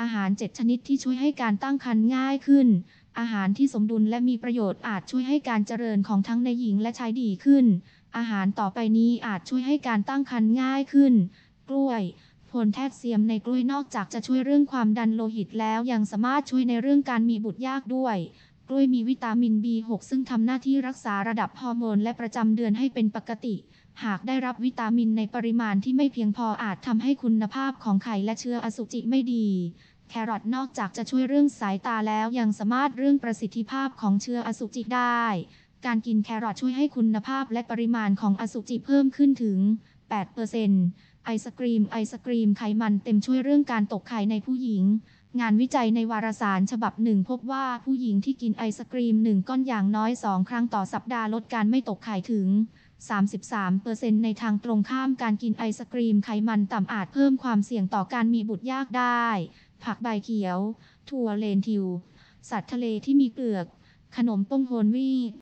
อาหาร 7 ชนิดที่ช่วยให้การตั้งครรภ์ง่ายขึ้น อาหารที่สมดุลและมีประโยชน์อาจช่วยให้การเจริญของทั้งในหญิงและชายดีขึ้น อาหารต่อไปนี้อาจช่วยให้การตั้งครรภ์ง่ายขึ้น กล้วยโพแทสเซียมในกล้วยนอกจากจะช่วยเรื่องความดันโลหิตแล้วยังสามารถช่วยในเรื่องการมีบุตรยากด้วย กล้วยมีวิตามิน B6 ซึ่งทำหน้าที่รักษาระดับฮอร์โมนและประจำเดือนให้เป็นปกติ หากได้รับวิตามินในปริมาณที่ไม่เพียงพออาจทำให้คุณภาพของไข่และเชื้ออสุจิไม่ดี แครอทนอกจากจะช่วยเรื่องสายตาแล้วยังสามารถเรื่องประสิทธิภาพของเชื้ออสุจิได้ การกินแครอทช่วยให้คุณภาพและปริมาณของอสุจิเพิ่มขึ้นถึง 8%ไอศกรีมไอศกรีมไขมันเต็มช่วยเรื่องการตกไข่ในผู้หญิง งานวิจัยในวารสารฉบับหนึ่งพบว่าผู้หญิงที่กินไอศกรีมหนึ่งก้อนอย่างน้อย 2 ครั้งต่อสัปดาห์ลดการไม่ตกไข่ถึง 33%ในทางตรงข้ามการกินไอศกรีมไขมันต่ำอาจเพิ่มความเสี่ยงต่อการมีบุตรยากได้ ผักใบเขียว ถั่วเลนทิว สัตว์ทะเลที่มีเปลือก ขนมต้มโฮลวี